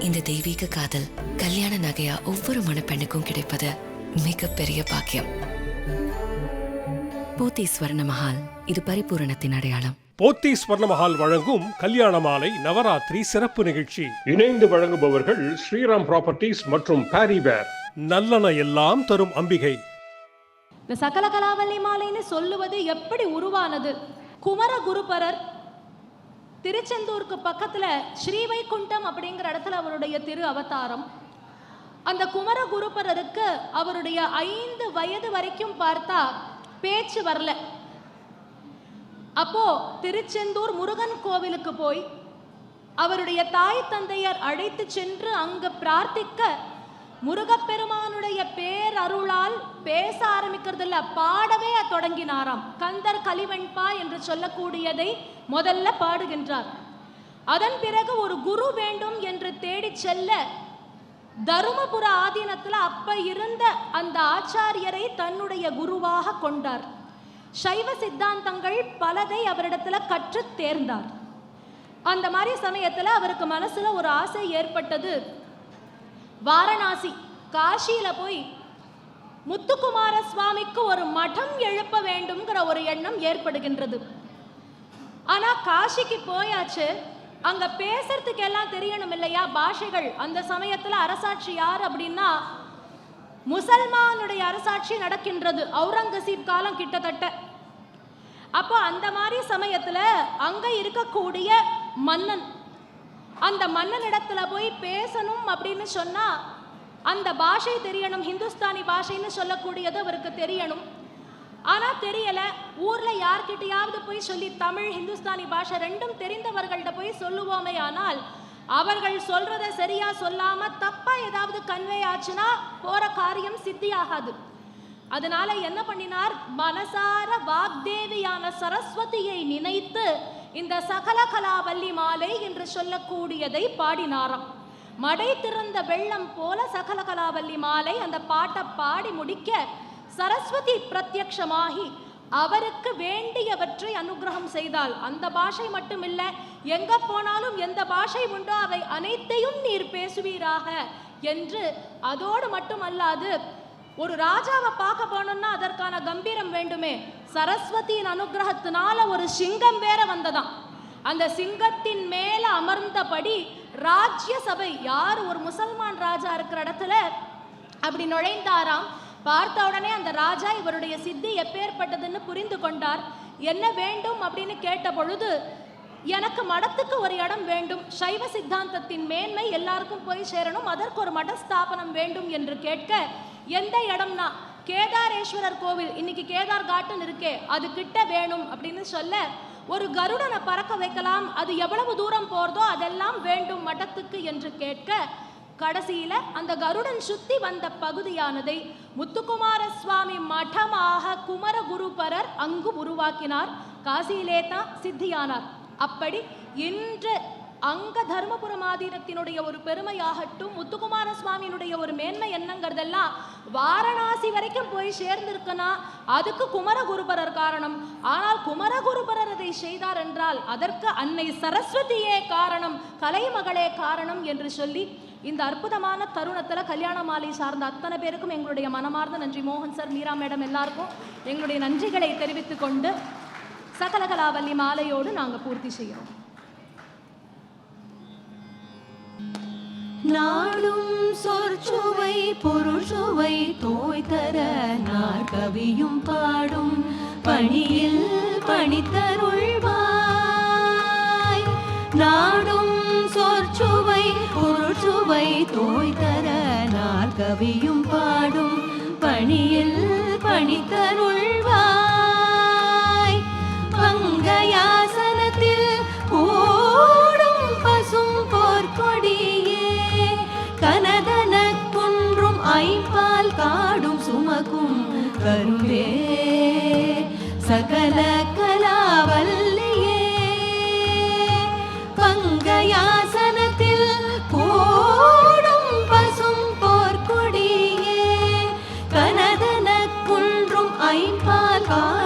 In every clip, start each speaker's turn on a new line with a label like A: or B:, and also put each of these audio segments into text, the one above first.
A: இந்த தெய்வீக காதல் கல்யாண நகையா ஒவ்வொரு மணப்பெண்ணுக்கும் கிடைப்பது மிகப்பெரிய பாக்கியம். போத்தி ஸ்வர்ண மஹால் இது பரிபூரணத்தின் அடையாளம்.
B: போத்தி ஸ்வர்ணமஹால் வழங்கும் கல்யாண மாலை நவராத்திரி சிறப்பு நிகழ்ச்சி. இணைந்து வழங்குபவர்கள் ஸ்ரீராம் ப்ராப்பர்ட்டிஸ் மற்றும் பாரிவேர் நல்லன எல்லாம் தரும் அம்பிகை.
C: இந்த சகல கலாவல்லி மாலைன்னு சொல்லுவது எப்படி உருவானது? குமர குருபரர் திருச்செந்தூருக்கு பக்கத்தில் ஸ்ரீவைகுண்டம் அப்படிங்கிற இடத்துல அவருடைய திரு அவதாரம். அந்த குமர குருபரருக்கு அவருடைய ஐந்து வயது வரைக்கும் பார்த்தா பேச்சு வரல. அப்போ திருச்செந்தூர் முருகன் கோவிலுக்கு போய் அவருடைய தாய் தந்தையர் அழைத்து சென்று அங்கு பிரார்த்திக்க முருகப்பெருமானுடைய பேரருளால் பேச ஆரம்பிக்கிறதில்ல பாடவே தொடங்கினாராம். கந்தர் கலிவெண்பா என்று சொல்லக்கூடியதை முதல்ல பாடுகின்றார். அதன் பிறகு ஒரு குரு வேண்டும் என்று தேடிச் செல்ல தருமபுர ஆதீனத்தில் அப்ப இருந்த அந்த ஆச்சாரியரை தன்னுடைய குருவாக கொண்டார். சைவ சித்தாந்தங்கள் பலதை அவரிடத்துல கற்றுத் தேர்ந்தார். அந்த மாதிரி சமயத்துல அவருக்கு மனசுல ஒரு ஆசை ஏற்பட்டது. வாரணாசி காஷியில் போய் முத்துக்குமார சுவாமிக்கு ஒரு மடம் எழுப்ப வேண்டும்ங்கிற ஒரு எண்ணம் ஏற்படுகின்றது. ஆனால் காஷிக்கு போயாச்சு. அங்கே பேசுறதுக்கு எல்லாம் தெரியணும் இல்லையா பாஷைகள்? அந்த சமயத்தில் அரசாட்சி யார் அப்படின்னா முசல்மானுடைய அரசாட்சி நடக்கின்றது அவுரங்கசீப் காலம் கிட்டத்தட்ட. அப்போ அந்த மாதிரி சமயத்தில் அங்கே இருக்கக்கூடிய மன்னன் அந்த மன்னனிடத்துல போய் பேசணும் அப்படின்னு சொன்னா அந்த பாஷை தெரியணும் ஹிந்துஸ்தானி பாஷைன்னு சொல்லக்கூடியது அவருக்கு தெரியணும். ஆனால் தெரியலை ஊரில் யார்கிட்டையாவது போய் சொல்லி தமிழ் ஹிந்துஸ்தானி பாஷை ரெண்டும் தெரிந்தவர்கள்ட்ட போய் சொல்லுவோமே ஆனால் அவர்கள் சொல்றத சரியா சொல்லாம தப்பா ஏதாவது கன்வே ஆச்சுன்னா போற காரியம் சித்தியாகாது. அதனால என்ன பண்ணினார்? மனசார வாக்தேவியான சரஸ்வதியை நினைத்து இந்த சகல கலாவல்லி மாலை என்று சொல்லக்கூடியதை பாடினாராம். மடை திறந்த வெள்ளம் போல சகல கலாவல்லி மாலை அந்த பாட்டை பாடி முடிக்க சரஸ்வதி பிரத்யக்ஷமாகி அவருக்கு வேண்டியவற்றை அனுகிரகம் செய்தால் அந்த பாஷை மட்டுமில்ல எங்க போனாலும் எந்த பாஷை உண்டோ அவை அனைத்தையும் நீர் பேசுவீராக என்று அதோடு மட்டுமல்லாது ஒரு ராஜாவை பார்க்க போனோம்னா அதற்கான கம்பீரம் வேண்டுமே. சரஸ்வதியின் அனுகிரகத்தினால ஒரு சிங்கம் வேற வந்ததாம். அந்த சிங்கத்தின் மேல அமர்ந்தபடி ராஜ்ய சபை யார் ஒரு முசல்மான் ராஜா இருக்கிற இடத்துல அப்படி நுழைந்தாராம். பார்த்த உடனே அந்த ராஜா இவருடைய சித்தி எப்பேற்பட்டதுன்னு புரிந்து கொண்டார். என்ன வேண்டும்? அப்படின்னு கேட்ட பொழுது எனக்கு மடத்துக்கு ஒரு இடம் வேண்டும். சைவ சித்தாந்தத்தின் மேன்மை எல்லாருக்கும் போய் சேரணும். அதற்கு ஒரு மட ஸ்தாபனம் வேண்டும் என்று கேட்க எந்த இடம்னா? கேதாரேஸ்வரர் கோவில் இன்னைக்கு கேதார் காட்டுன்னு இருக்கே அது கிட்ட வேணும் அப்படின்னு சொல்ல ஒரு கருடனை பறக்க வைக்கலாம் அது எவ்வளவு தூரம் போறதோ அதெல்லாம் வேண்டும் மடத்துக்கு என்று கேட்க கடைசியில அந்த கருடன் சுத்தி வந்த பகுதியானதை முத்துக்குமார சுவாமி மடமாக குமரகுருபரர் அங்கு உருவாக்கினார். காசியிலே தான் சித்தியானார். அப்படி இன்று அங்க தர்மபுர ஆதீனத்தினுடைய ஒரு பெருமையாகட்டும் முத்துக்குமார சுவாமியினுடைய ஒரு மேன்மை என்னங்கிறதெல்லாம் வாரணாசி வரைக்கும் போய் சேர்ந்திருக்குன்னா அதுக்கு குமரகுருபரர் காரணம். ஆனால் குமரகுருபரர் அதை செய்தார் என்றால் அதற்கு அன்னை சரஸ்வதியே காரணம் கலைமகளே காரணம் என்று சொல்லி இந்த அற்புதமான தருணத்தில் கல்யாண மாலை சார்ந்த அத்தனை பேருக்கும் எங்களுடைய மனமார்ந்த நன்றி. மோகன் சார் மீரா மேடம் எல்லாருக்கும் எங்களுடைய நன்றிகளை தெரிவித்துக் கொண்டு சகலகலாவல்லி மாலையோடு நாங்கள் பூர்த்தி செய்கிறோம்.
D: நாளும் சொற்சுவை பொருள்சுவை தோய் தர நாற்கவியும் பாடும். பணியில் பணித்தருள்வாய். நாடும் சொற்சுவை பொருள்சுவை தோய் தர நாற்கவியும் பாடும். பணியில் பணித்தருள்வாய். பங்கயாசனத்தில் கூடும் பசும் போர்க்கொடியில் காடும் சுமக்கும் கருவே. சகல கலாவல்லியே. பங்கயாசனத்தில் கூடும் பசும் போர்க்கொடியே. கனதன குன்றும் ஐம்பால்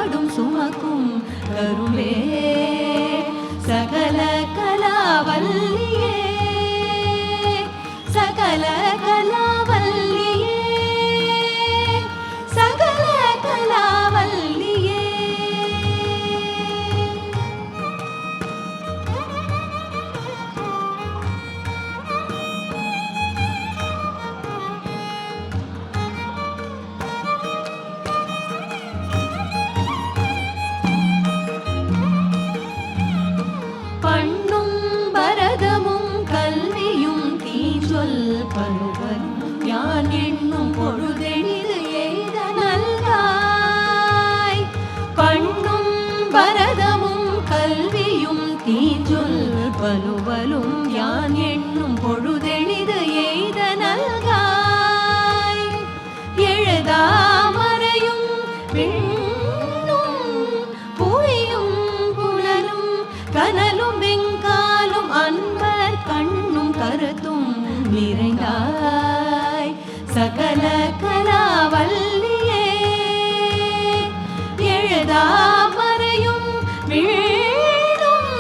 D: நிறைந்தாய் சகல கலாவல்லியே எழுதாமறையும் வீடும்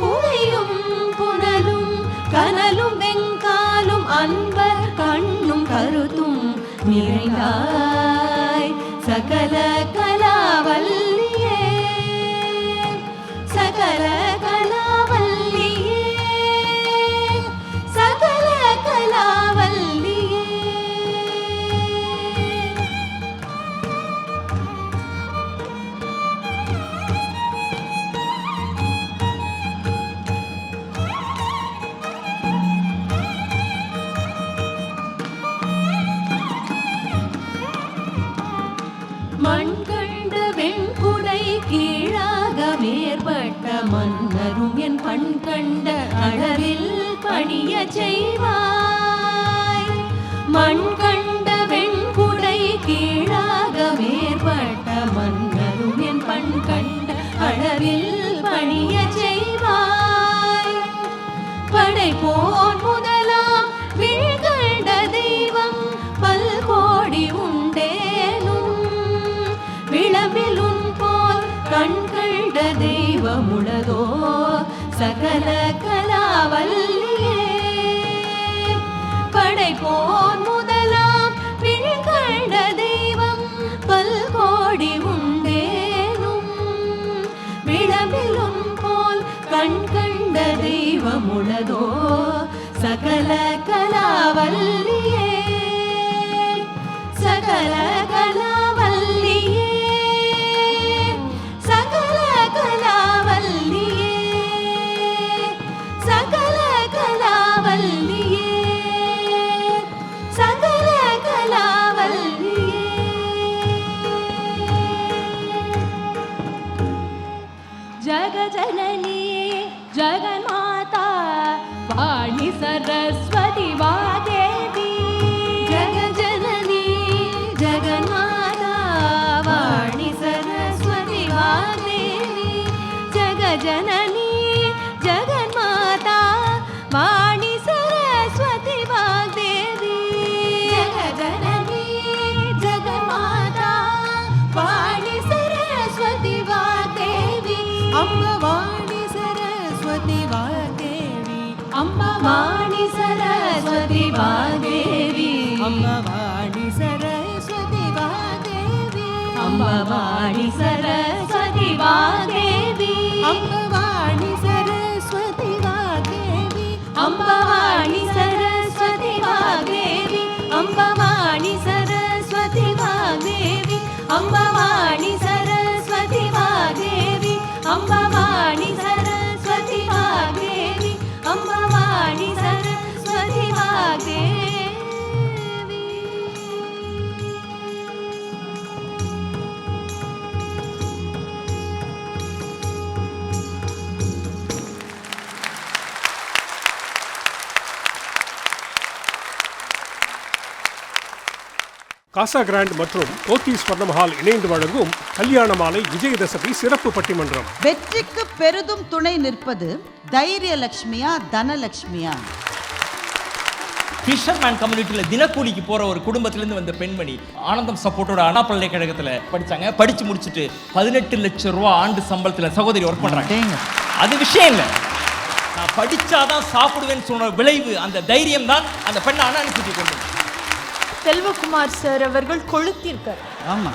D: புவியும் புனலும் கனலும் வெங்காலும் அன்பர் கண்ணும் கருத்தும் நிறைந்தாய். சகல கலாவல்லி மன்னரும் என் பண் கண்ட அளவில் பணிய செய்வாய். மண் கண் சகல கலாவல்லியே சகல வாணி சரஸ்வதி வாதே வாதேவி அம்பவாணி சரஸ்வதி வாதேவி அம்பவாணி சரஸ்வதி வாதேவி அம்பவாணி சரஸ்வதி வாதேவி அம்பவாணி
B: காசா கிராண்ட் மற்றும் போத்தி ஸ்வர்ணமஹால் இணைந்து வழங்கும் கல்யாண மாலை விஜயதசமி சிறப்பு பட்டிமன்றம்.
E: வெற்றிக்கு பெரிதும் துணை நிற்பது தைரியலட்சுமியா தனலட்சுமியா?
F: ஃபிஷர்மேன் கம்யூனிட்டியில் தினக்கூலிக்கு போகிற ஒரு குடும்பத்திலேருந்து வந்த பெண்மணி ஆனந்தம் சப்போர்ட்டோட அண்ணா பல்கலைக்கழகத்தில் படித்தாங்க படித்து முடிச்சுட்டு பதினெட்டு லட்சம் ரூபா ஆண்டு சம்பளத்தில் சகோதரி ஒர்க் பண்ணுறாங்க. அது விஷயம் இல்லை. நான் படிச்சாதான் சாப்பிடுவேன்னு சொன்ன விளைவு அந்த தைரியம் தான் அந்த பெண்ணை அண்ணா கூட்டி கொண்டு.
G: செல்வகுமார் சார் அவர்கள் கொளுத்திருக்கார்.
E: ஆமா.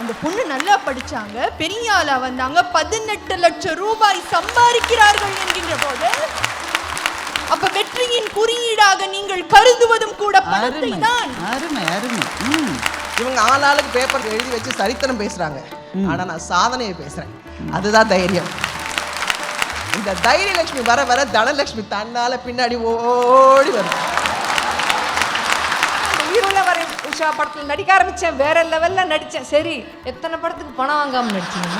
G: அந்த பொண்ணு நல்லா படிச்சாங்க. பெரிய ஆளா வந்தாங்க. பதினெட்டு லட்சம் ரூபாய் சம்பாதிக்கிறார்கள் என்கின்ற போது அப்ப வெற்றியின் குறியீடாக நீங்கள் கருதுவதும் கூட பணத்தை தான்.
E: அருமை அருமை.
H: இவங்க ஆளாளுக்கு பேப்பர் எழுதி வச்சு சரித்திரம் பேசுறாங்க. ஆனா நான் சாதனையை பேசுறேன். அதுதான் தைரியம். இந்த தைரியலட்சுமி வர வர தனலட்சுமி தன்னால பின்னாடி ஓடி வரும்
I: உயிருள்ளவர் படத்தில் நடிக்க ஆரம்பித்தேன் வேற லெவலில் நடித்தேன் சரி எத்தனை படத்துக்கு பணம் வாங்காமல் நடிச்சீங்க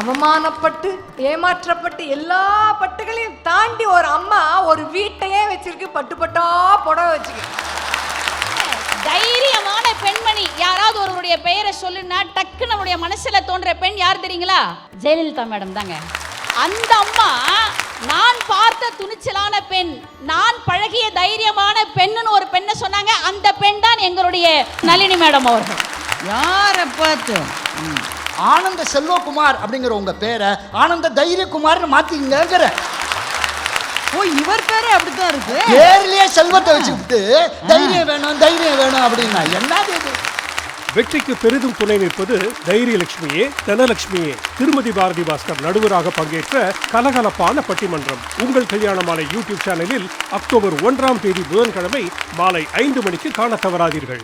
I: அவமானப்பட்டு ஏமாற்றப்பட்டு எல்லா பட்டுகளையும் தாண்டி ஒரு அம்மா ஒரு வீட்டையே வச்சிருக்கு. பட்டு பட்டா புடவை வச்சுக்க
J: தைரியமான பெண்மணி. யாராவது ஒருவருடைய பெயரை சொல்லுன்னா டக்கு நம்முடைய மனசுல தோன்ற பெண் யார் தெரியுங்களா? ஜெயலலிதா மேடம் தாங்க. அந்த அம்மா நான் பார்த்த துணிச்சலான பெண் நான் பழகிய தைரியமான பெண்ணுன்னு ஒரு பெண்ணை சொன்னாங்க. அந்த பெண் தான் எங்களுடைய நளினி மேடம் அவர்கள்.
E: யாரை பார்த்து?
K: ஆனந்த செல்வகுமார் அப்படிங்கிற உங்க பேரை ஆனந்த தைரியகுமார்னு மாத்திக்கங்கிற
E: ஓ இவர் பேரே அப்படித்தான் இருக்கு.
K: பேர்லயே செல்வத்தை வச்சுக்கிட்டு தைரியம் வேணும் தைரியம் வேணும் அப்படின்னா என்னது இது?
B: வெற்றிக்கு பெரிதும் துணை நிற்பது தைரியலட்சுமியே தனலட்சுமியே. திருமதி பாரதி பாஸ்கர் நடுவராக பங்கேற்ற கலகலப்பான பட்டிமன்றம். உங்கள் கல்யாண மாலை யூடியூப் சேனலில் அக்டோபர் ஒன்றாம் தேதி புதன்கிழமை மாலை ஐந்து மணிக்கு காண தவறாதீர்கள்.